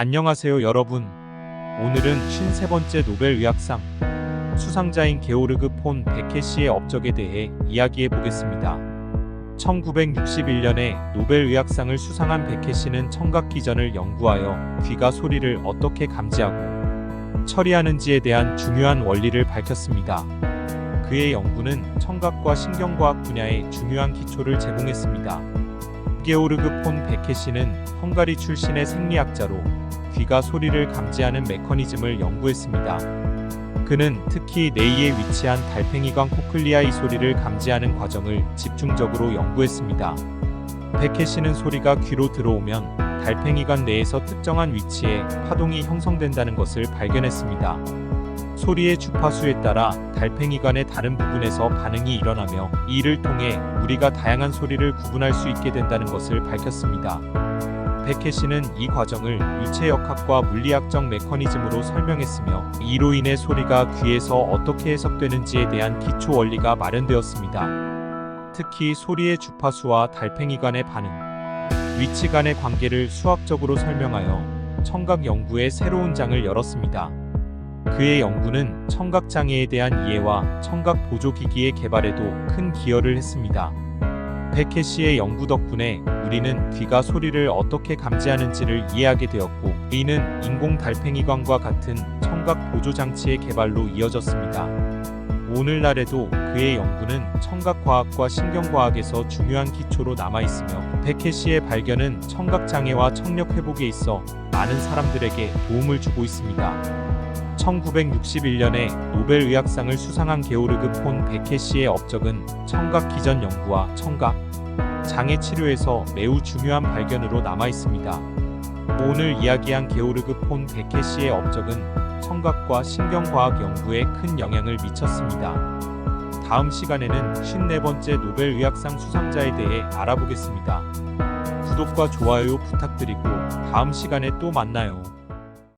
안녕하세요 여러분. 오늘은 53번째 노벨 의학상 수상자인 게오르그 폰 베케시의 업적에 대해 이야기해 보겠습니다. 1961년에 노벨 의학상을 수상한 베케시는 청각 기전을 연구하여 귀가 소리를 어떻게 감지하고 처리하는지에 대한 중요한 원리를 밝혔습니다. 그의 연구는 청각과 신경과학 분야에 중요한 기초를 제공했습니다. 게오르그 폰 베케시는 헝가리 출신의 생리학자로 귀가 소리를 감지하는 메커니즘을 연구했습니다. 그는 특히 뇌에 위치한 달팽이관 코클리아의 소리를 감지하는 과정을 집중적으로 연구했습니다. 베케시는 소리가 귀로 들어오면 달팽이관 내에서 특정한 위치에 파동이 형성된다는 것을 발견했습니다. 소리의 주파수에 따라 달팽이관의 다른 부분에서 반응이 일어나며 이를 통해 우리가 다양한 소리를 구분할 수 있게 된다는 것을 밝혔습니다. 베케시는 이 과정을 유체 역학과 물리학적 메커니즘으로 설명했으며 이로 인해 소리가 귀에서 어떻게 해석되는지에 대한 기초 원리가 마련되었습니다. 특히 소리의 주파수와 달팽이관의 반응, 위치 간의 관계를 수학적으로 설명하여 청각 연구의 새로운 장을 열었습니다. 그의 연구는 청각 장애에 대한 이해와 청각 보조 기기의 개발에도 큰 기여를 했습니다. 베케시의 연구 덕분에 우리는 귀가 소리를 어떻게 감지하는지를 이해하게 되었고, 이는 인공 달팽이관과 같은 청각 보조 장치의 개발로 이어졌습니다. 오늘날에도 그의 연구는 청각과학과 신경과학에서 중요한 기초로 남아 있으며, 베케시의 발견은 청각 장애와 청력 회복에 있어 많은 사람들에게 도움을 주고 있습니다. 1961년에 노벨 의학상을 수상한 게오르그 폰 베케시의 업적은 청각 기전 연구와 청각 장애 치료에서 매우 중요한 발견으로 남아 있습니다. 오늘 이야기한 게오르그 폰 베케시의 업적은 청각과 신경과학 연구에 큰 영향을 미쳤습니다. 다음 시간에는 54번째 노벨 의학상 수상자에 대해 알아보겠습니다. 구독과 좋아요 부탁드리고 다음 시간에 또 만나요.